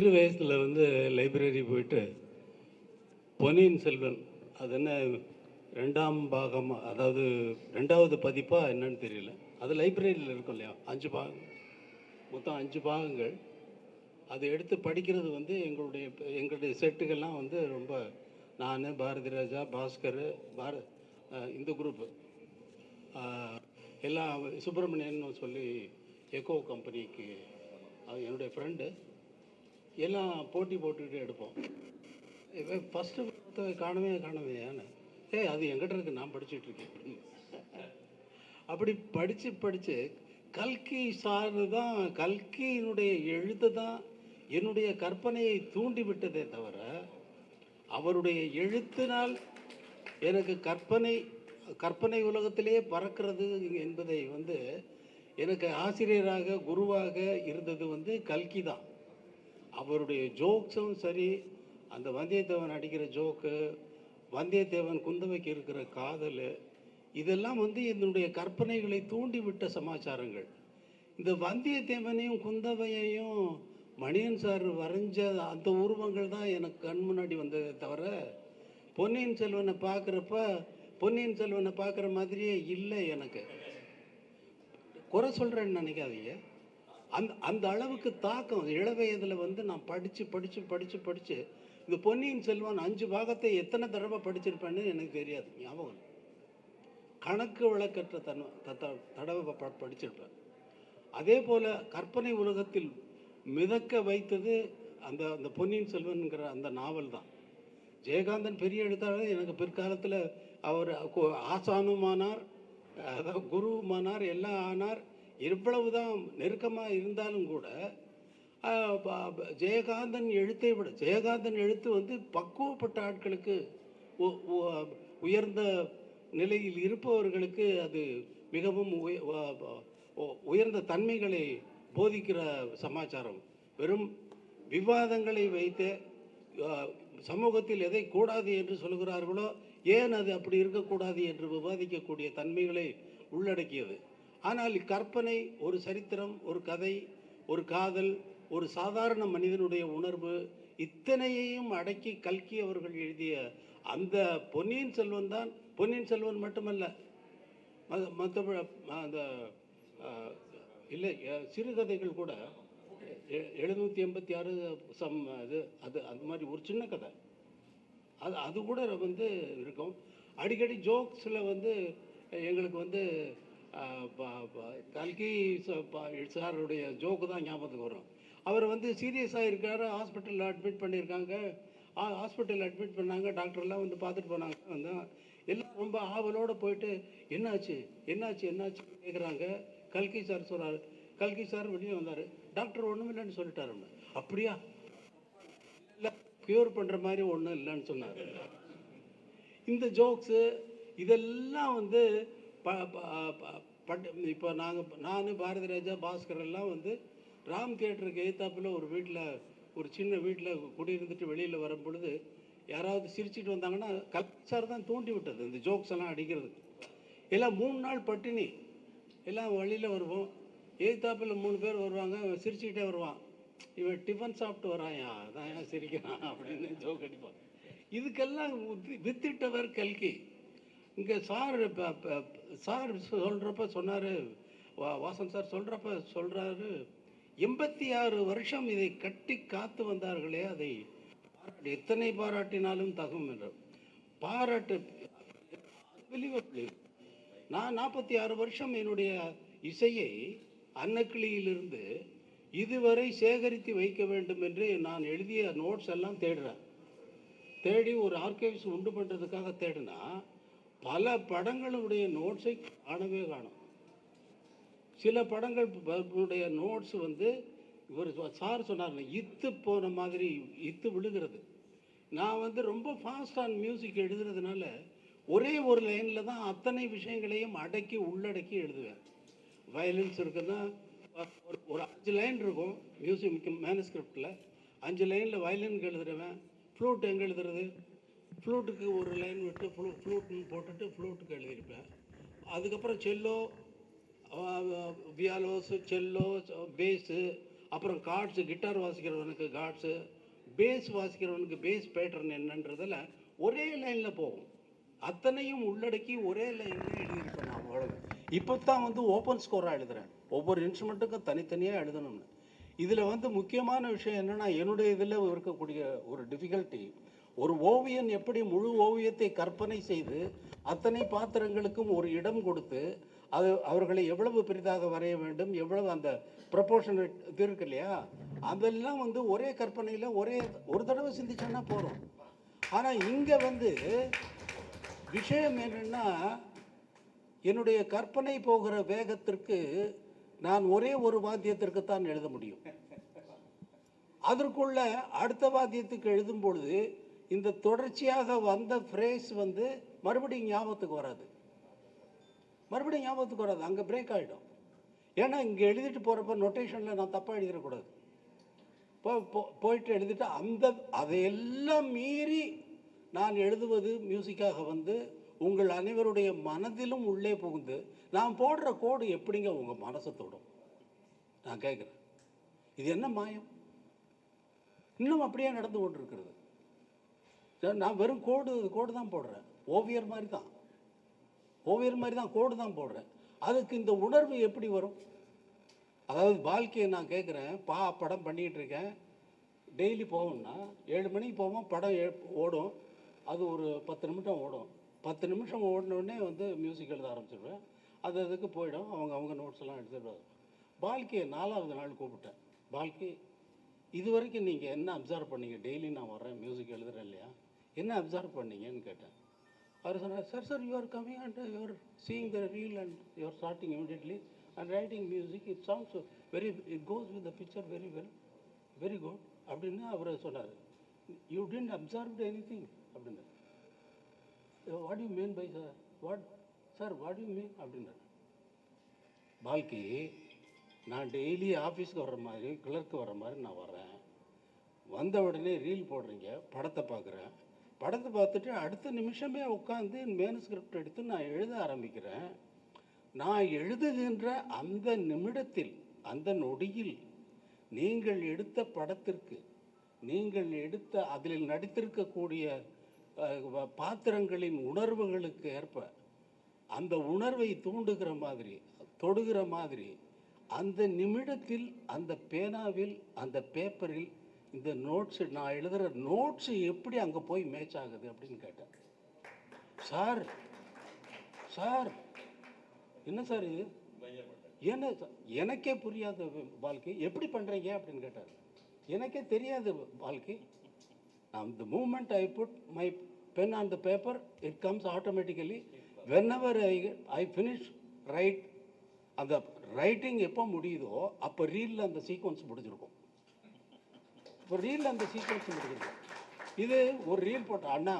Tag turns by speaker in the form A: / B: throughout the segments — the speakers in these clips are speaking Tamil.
A: சிறு வயசில் வந்து லைப்ரரி போயிட்டு பொன்னியின் செல்வன் அது என்ன ரெண்டாம் பாகம் அதாவது ரெண்டாவது பதிப்பாக என்னன்னு தெரியல. அது லைப்ரரியில் இருக்கும் இல்லையா? அஞ்சு பாகம் மொத்தம் அஞ்சு பாகங்கள். அதை எடுத்து படிக்கிறது வந்து எங்களுடைய எங்களுடைய செட்டுகள்லாம் வந்து ரொம்ப நான் பாரதி ராஜா பாஸ்கர் பார இந்த குரூப்பு. எல்லாம் சுப்பிரமணியன் சொல்லி எக்கோ கம்பெனிக்கு அது என்னுடைய ஃப்ரெண்டு எல்லாம் போட்டி போட்டுக்கிட்டு எடுப்போம். ஃபஸ்ட்டு புத்தகம் காணவே காணவேயான்னு ஏய் அது எங்கிட்ட இருக்கு நான் படிச்சுட்டு இருக்கேன். அப்படி படித்து படித்து கல்கி சார் தான் கல்கியினுடைய எழுத்து தான் என்னுடைய கற்பனையை தூண்டி விட்டதே தவிர அவருடைய எழுத்தினால் எனக்கு கற்பனை கற்பனை உலகத்திலே பறக்கிறது என்பதை வந்து எனக்கு ஆசிரியராக குருவாக இருந்தது வந்து கல்கி தான். அவருடைய ஜோக்ஸும் சரி அந்த வந்தியத்தேவன் அடிக்கிற ஜோக்கு வந்தியத்தேவன் குந்தவைக்கு இருக்கிற காதல் இதெல்லாம் வந்து என்னுடைய கற்பனைகளை தூண்டிவிட்ட சமாச்சாரங்கள். இந்த வந்தியத்தேவனையும் குந்தவையையும் மணியன் சார் வரைஞ்ச அந்த உருவங்கள் தான் எனக்கு கண் முன்னாடி வந்ததே தவிர பொன்னியின் செல்வனை பார்க்குறப்ப பொன்னியின் செல்வனை பார்க்குற மாதிரியே இல்லை எனக்கு. குறை சொல்கிறேன்னு நினைக்காதீங்க. அந்த அந்த அளவுக்கு தாக்கம். இளவயதில் வந்து நான் படித்து படித்து படித்து படித்து இந்த பொன்னியின் செல்வன் அஞ்சு பாகத்தை எத்தனை தடவை படிச்சிருப்பேன்னு எனக்கு தெரியாது. ஞாபகம் கணக்கு வழக்கற்ற தன் தடவை ப- படிச்சிருப்பேன். அதே போல் கற்பனை உலகத்தில் மிதக்க வைத்தது அந்த அந்த பொன்னியின் செல்வன்கிற அந்த நாவல் தான். ஜெயகாந்தன் பெரிய எழுத்தாளர். எனக்கு பிற்காலத்தில் அவர் ஆசானுமானார் அதாவது குருவுமானார் எல்லாம் ஆனார். இவ்வளவு தான் நெருக்கமாக இருந்தாலும் கூட ஜெயகாந்தன் எழுத்தை விட ஜெயகாந்தன் எழுத்து வந்து பக்குவப்பட்ட ஆட்களுக்கு உயர்ந்த நிலையில் இருப்பவர்களுக்கு அது மிகவும் உ- உயர்ந்த தன்மைகளை போதிக்கிற சமாச்சாரம். வெறும் விவாதங்களை வைத்து சமூகத்தில் எதை கூடாது என்று சொல்கிறார்களோ ஏன் அது அப்படி இருக்கக்கூடாது என்று விவாதிக்கக்கூடிய தன்மைகளை உள்ளடக்கியது. ஆனால் கற்பனை ஒரு சரித்திரம் ஒரு கதை ஒரு காதல் ஒரு சாதாரண மனிதனுடைய உணர்வு இத்தனையையும் அடக்கி கல்கி அவர்கள் எழுதிய அந்த பொன்னியின் செல்வன் தான் பொன்னியின் செல்வன் மட்டுமல்ல மற்ற அந்த இல்லை சிறுகதைகள் கூட எழுநூற்றி எண்பத்தி ஆறு சம் இது அது அந்த மாதிரி ஒரு சின்ன கதை. அது அது கூட வந்து இருக்கும். அடிக்கடி ஜோக்ஸில் வந்து எங்களுக்கு வந்து கல்கி சாருடைய ஜோக்கு தான் ஞாபகத்துக்கு வரும். அவர் வந்து சீரியஸாக இருக்கார் ஹாஸ்பிட்டலில் அட்மிட் பண்ணியிருக்காங்க. ஹாஸ்பிட்டலில் அட்மிட் பண்ணாங்க டாக்டர்லாம் வந்து பார்த்துட்டு போனாங்க. வந்து எல்லாம் ரொம்ப ஆவலோடு போயிட்டு என்னாச்சு? என்னாச்சு? என்னாச்சு? கேட்குறாங்க கல்கி சார் சொல்கிறார் கல்கி சார் வெளியே வந்தார். டாக்டர் ஒன்றும் இல்லைன்னு சொல்லிட்டாரு அப்படியா? இல்லை க்யூர் பண்ணுற மாதிரி ஒன்றும் இல்லைன்னு சொன்னார். இந்த ஜோக்ஸு இதெல்லாம் வந்து ப ப- ப- பட் இப்போ நாங்கள் நான் பாரதி ராஜா பாஸ்கர் எல்லாம் வந்து ராம் தியேட்டருக்கு எதிர்த்தாப்புல ஒரு வீட்டில் ஒரு சின்ன வீட்டில் குடியிருந்துட்டு வெளியில் வரும் பொழுது யாராவது சிரிச்சுட்டு வந்தாங்கன்னா கல்சார் தான் தூண்டி விட்டது இந்த ஜோக்ஸ் எல்லாம் அடிக்கிறது எல்லாம் மூணு நாள் பட்டினி. எல்லாம் வழியில் வருவோம். எதிர்த்தாப்புல மூணு பேர் வருவாங்க அவன் சிரிச்சுக்கிட்டே வருவான். இவன் டிஃபன் சாப்பிட்டு வராயா? அதான் ஏன் சிரிக்கிறான் அப்படின்னு ஜோக் அடிப்பான். இதுக்கெல்லாம் வித்திட்டவர் கல்கி. இங்கே சார் சார் சொல்கிறப்ப சொன்னார் வாசன் சார் சொல்கிறப்ப சொல்கிறாரு எண்பத்தி ஆறு வருஷம் இதை கட்டி காத்து வந்தார்களே அதை பாராட்டு எத்தனை பாராட்டினாலும் தகும் என்று. பாராட்டு நான் நாற்பத்தி ஆறு வருஷம் என்னுடைய இசையை அன்னக்கிளியிலிருந்து இதுவரை சேகரித்து வைக்க வேண்டும் என்று நான் எழுதிய நோட்ஸ் எல்லாம் தேடுறேன். தேடி ஒரு ஆர்கைவ்ஸ் உண்டு பண்ணுறதுக்காக தேடினா பல படங்களுடைய நோட்ஸை காணவே காணும். சில படங்கள் உடைய நோட்ஸ் வந்து இவர் சார் சொன்னார் இத்து போன மாதிரி இத்து விழுகிறது. நான் வந்து ரொம்ப ஃபாஸ்ட் ஆன் மியூசிக் எழுதுறதுனால ஒரே ஒரு லைனில் தான் அத்தனை விஷயங்களையும் அடக்கி உள்ளடக்கி எழுதுவேன். வயலின்ஸ் இருக்குன்னா ஒரு ஒரு அஞ்சு லைன் இருக்கும் மியூசிக் மேனஸ்கிரிப்டில் அஞ்சு லைனில் வயலின் எழுதுறவன் ஃப்ளூட் எங்கே எழுதுறது? ஃப்ளூட்டுக்கு ஒரு லைன் விட்டு ஃப்ளூ ஃப்ளூட்னு போட்டுட்டு ஃப்ளூட்டுக்கு எழுதியிருப்பேன். அதுக்கப்புறம் செல்லோ வியாலோஸ் செல்லோ பேஸு அப்புறம் கார்ட்ஸு கிட்டார் வாசிக்கிறவனுக்கு கார்ட்ஸு பேஸ் வாசிக்கிறவனுக்கு பேஸ் பேட்டர்ன் என்னன்றதில் ஒரே லைனில் போகும். அத்தனையும் உள்ளடக்கி ஒரே லைனில் எழுதியிருப்பேன் நான் அவ்வளவு. இப்போ தான் வந்து ஓப்பன் ஸ்கோராக எழுதுகிறேன் ஒவ்வொரு இன்ஸ்ட்ருமெண்ட்டுக்கும் தனித்தனியாக எழுதணும்னு. இதில் வந்து முக்கியமான விஷயம் என்னென்னா என்னுடைய இதில் இருக்கக்கூடிய ஒரு டிஃபிகல்ட்டி ஒரு ஓவியன் எப்படி முழு ஓவியத்தை கற்பனை செய்து அத்தனை பாத்திரங்களுக்கும் ஒரு இடம் கொடுத்து அது அவர்களை எவ்வளவு பெரிதாக வரைய வேண்டும் எவ்வளவு அந்த ப்ரொபோர்ஷன் இது இருக்கு இல்லையா? அதெல்லாம் வந்து ஒரே கற்பனையில் ஒரே ஒரு தடவை சிந்திச்சோன்னா போகிறோம் ஆனால் இங்கே வந்து விஷயம் என்னென்னா என்னுடைய கற்பனை போகிற வேகத்திற்கு நான் ஒரே ஒரு வாத்தியத்திற்கு தான் எழுத முடியும். அதற்குள்ள அடுத்த வாத்தியத்துக்கு எழுதும் பொழுது இந்த தொடர்ச்சியாக வந்த ஃப்ரேஸ் வந்து மறுபடியும் ஞாபகத்துக்கு வராது. மறுபடியும் ஞாபகத்துக்கு வராது. அங்கே பிரேக் ஆகிடும் ஏன்னா இங்கே எழுதிட்டு போகிறப்ப நொட்டேஷனில் நான் தப்பாக எழுதிடக்கூடாது. போ போயிட்டு எழுதிட்டு அந்த அதையெல்லாம் மீறி நான் எழுதுவது மியூசிக்காக வந்து உங்கள் அனைவருடைய மனதிலும் உள்ளே புகுந்து நான் போடுற கோடு எப்படிங்க உங்கள் மனசை தொடும்? நான் கேட்குறேன். இது என்ன மாயம்? இன்னும் அப்படியே நடந்து கொண்டிருக்கிறது. நான் வெறும் கோடு கோடு தான் போடுறேன். ஓவியர் மாதிரி தான் ஓவியர் மாதிரி தான் கோடு தான் போடுறேன். அதுக்கு இந்த உணர்வு எப்படி வரும்? அதாவது வாழ்க்கையை நான் கேட்குறேன் பா படம் பண்ணிகிட்டு இருக்கேன். டெய்லி போவோம்னா ஏழு மணிக்கு போவோம் படம் ஏ- ஓடும். அது ஒரு பத்து நிமிஷம் ஓடும். பத்து நிமிஷம் ஓடினோடனே வந்து மியூசிக் எழுத ஆரம்பிச்சிடுவேன் அது அதுக்கு போயிடும். அவங்க அவங்க நோட்ஸ் எல்லாம் எடுத்துகிட்டு வாழ்க்கையை நாலாவது நாள் கூப்பிட்டேன். வாழ்க்கை இது வரைக்கும் நீங்கள் என்ன அப்சர்வ் பண்ணீங்க? டெய்லி நான் வர்றேன் மியூசிக் எழுதுறேன் இல்லையா? என்ன அப்சர்வ் பண்ணீங்கன்னு கேட்டேன். அவர் சொன்னார் sir sir you're coming and you seeing the reel and you're starting immediately and writing music it songs very it goes with the picture very well very good அப்படின்னு அவர் சொன்னார். You tend observed anything அப்படின்னு what you mean by sir what sir what you mean அப்படின்னாரு. பால்கி நான் டெய்லி ஆஃபீஸ்க்கு வர்ற மாதிரி கிளர்க்கு வர மாதிரி நான் வர்றேன். வந்த உடனே ரீல் போடுறீங்க படத்தை பார்க்குறேன். படத்தை பார்த்துட்டு அடுத்த நிமிஷமே உட்காந்து மேனுஸ்கிரிப்ட் எடுத்து நான் எழுத ஆரம்பிக்கிறேன். நான் எழுதுகின்ற அந்த நிமிடத்தில் அந்த நொடியில் நீங்கள் எடுத்த படத்திற்கு நீங்கள் எடுத்த அதில் நடித்திருக்கக்கூடிய பாத்திரங்களின் உணர்வுகளுக்கு ஏற்ப அந்த உணர்வை தூண்டுகிற மாதிரி தொடுகிற மாதிரி அந்த நிமிடத்தில் அந்த பேனாவில் அந்த பேப்பரில் இந்த நோட்ஸு நான் எழுதுகிற நோட்ஸு எப்படி அங்கே போய் மேட்ச் ஆகுது அப்படின்னு கேட்டேன். சார் சார் என்ன சார் இது? என்ன எனக்கே புரியாத வாழ்க்கை. எப்படி பண்ணுறீங்க அப்படின்னு கேட்டார். எனக்கே தெரியாத வாழ்க்கை. நான் இந்த moment I put my pen on the paper it comes automatically whenever I I finish write அந்த ரைட்டிங் எப்போ முடியுதோ அப்போ ரீலில் அந்த சீக்வன்ஸ் முடிஞ்சிருக்கும். இப்போ ரீலில் அந்த சீக்வன்ஸ் முடிக்கிறது இது ஒரு ரீல் போட்ட அண்ணா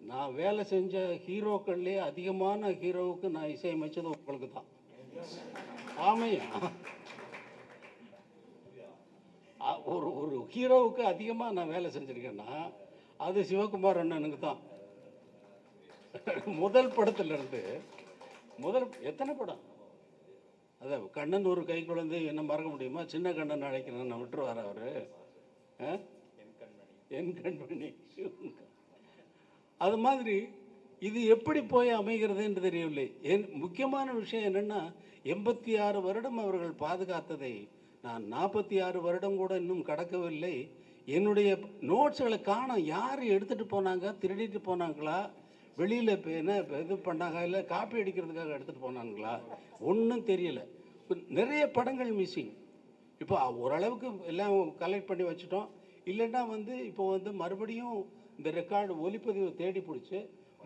A: நான் வேலை செஞ்ச ஹீரோக்கள்லேயே அதிகமான ஹீரோவுக்கு நான் இசையமைச்சது உங்களுக்கு தான் ஆமையா ஒரு ஒரு ஹீரோவுக்கு அதிகமாக நான் வேலை செஞ்சுருக்கேன்னா அது சிவகுமார் அண்ணனுக்கு தான் முதல் படத்துலேருந்து முதல் எத்தனை படம்? அதான் கண்ணன் ஒரு கை குழந்தை என்ன மறக்க முடியுமா? சின்ன கண்ணன் அழைக்கிறேன் நான் விட்டுருவார் அவர். என் கண்மணி அது மாதிரி இது எப்படி போய் அமைகிறது என்று தெரியவில்லை. என் முக்கியமான விஷயம் என்னென்னா எண்பத்தி ஆறு வருடம் அவர்கள் பாதுகாத்ததை நான் நாற்பத்தி ஆறு வருடம் கூட இன்னும் கடக்கவில்லை. என்னுடைய நோட்ஸ்களை காண யார் எடுத்துகிட்டு போனாங்க திருடிட்டு போனாங்களா வெளியில் இப்போ என்ன இது பண்ணாங்க இல்லை காப்பி அடிக்கிறதுக்காக எடுத்துகிட்டு போனாங்களா? ஒன்றும் தெரியல. நிறைய படங்கள் மிஸ்ஸிங் இப்போ ஓரளவுக்கு எல்லாம் கலெக்ட் பண்ணி வச்சுட்டோம். இல்லைன்னா வந்து இப்போ வந்து மறுபடியும் இந்த ரெக்கார்டு ஒலிப்பதிவு தேடி பிடிச்சி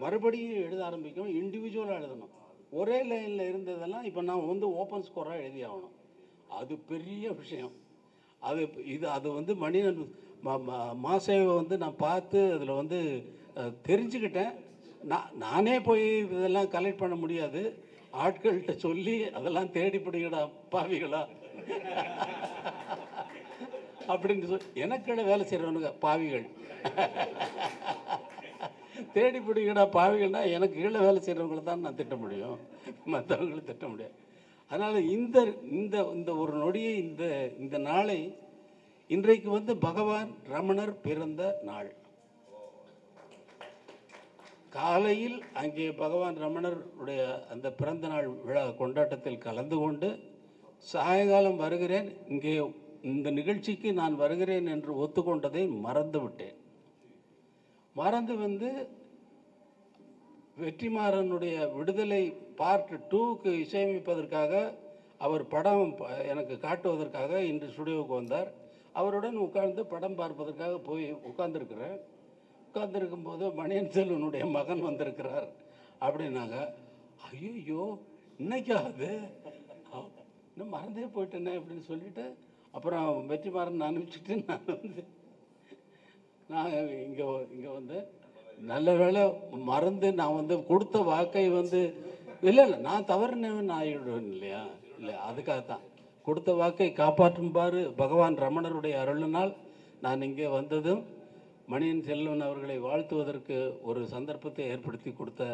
A: மறுபடியும் எழுத ஆரம்பிக்கணும் இண்டிவிஜுவலாக எழுதணும். ஒரே லைனில் இருந்ததெல்லாம் இப்போ நான் வந்து ஓப்பன் ஸ்கோராக எழுதி ஆகணும். அது பெரிய விஷயம். அது இது அது வந்து மணியன் மாசேவை வந்து நான் பார்த்து அதில் வந்து தெரிஞ்சுக்கிட்டேன். நான் நானே போய் இதெல்லாம் கலெக்ட் பண்ண முடியாது. ஆட்கள்கிட்ட சொல்லி அதெல்லாம் தேடி பிடிக்கடா பாவிகளா. அப்படின்னு சொல்லி எனக்கிட வேலை செய்கிறவனுங்க பாவிகள். தேடி பிடிக்கடா பாவிகள்னா எனக்கு கீழே வேலை செய்கிறவங்கள தான் நான் திட்ட முடியும். மற்றவங்களை திட்ட முடியாது. அதனால் இந்த இந்த இந்த ஒரு நொடியை இந்த இந்த நாளை இன்றைக்கு வந்து பகவான் ரமணர் பிறந்த நாள். காலையில் அங்கே பகவான் ரமணருடைய அந்த பிறந்த நாள் விழா கொண்டாட்டத்தில் கலந்து கொண்டு சாயங்காலம் வருகிறேன். இங்கே இந்த நிகழ்ச்சிக்கு நான் வருகிறேன் என்று ஒத்துக்கொண்டதை மறந்து விட்டேன் மறந்து வந்து வெற்றிமாறனுடைய விடுதலை பார்ட் டூக்கு இசையமைப்பதற்காக அவர் படம் எனக்கு காட்டுவதற்காக இன்று ஸ்டுடியோவுக்கு வந்தார். அவருடன் உட்கார்ந்து படம் பார்ப்பதற்காக போய் உட்கார்ந்துருக்கிறேன். உட்கார்ந்துருக்கும் போது மணியன் செல்வனுடைய மகன் வந்திருக்கிறார். அப்படின்னாங்க ஐயோ இன்னைக்கா அது? இன்னும் மறந்தே போயிட்டேனே அப்படின்னு சொல்லிவிட்டு அப்புறம் வெற்றிமாறன் அனுப்பிச்சிட்டு நான் வந்து நான் இங்கே இங்கே வந்து நல்ல வேளை மறந்து நான் வந்து கொடுத்த வாக்கை வந்து இல்லை இல்லை நான் தவறுனவன் ஆகிடுவேன் இல்லையா? இல்லை அதுக்காக தான். கொடுத்த வாக்கை காப்பாற்றும்பாறு பகவான் ரமணருடைய அருளினால் நான் இங்கே வந்ததும் மணியன் செல்வன் அவர்களை வாழ்த்துவதற்கு ஒரு சந்தர்ப்பத்தை ஏற்படுத்தி கொடுத்த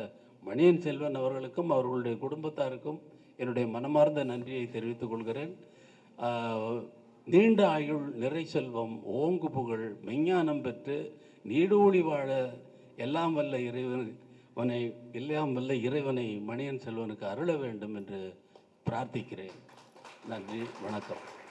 A: மணியன் செல்வன் அவர்களுக்கும் அவர்களுடைய குடும்பத்தாருக்கும் என்னுடைய மனமார்ந்த நன்றியை தெரிவித்துக் கொள்கிறேன். நீண்ட ஆயுள் நிறை செல்வம் ஓங்கு புகழ் மெஞ்ஞானம் பெற்று நீடூழி வாழ எல்லாம் வல்ல இறைவனை எல்லாம் வல்ல இறைவனை மணியன் செல்வனுக்கு அருள வேண்டும் என்று பிரார்த்திக்கிறேன். நன்றி வணக்கம்.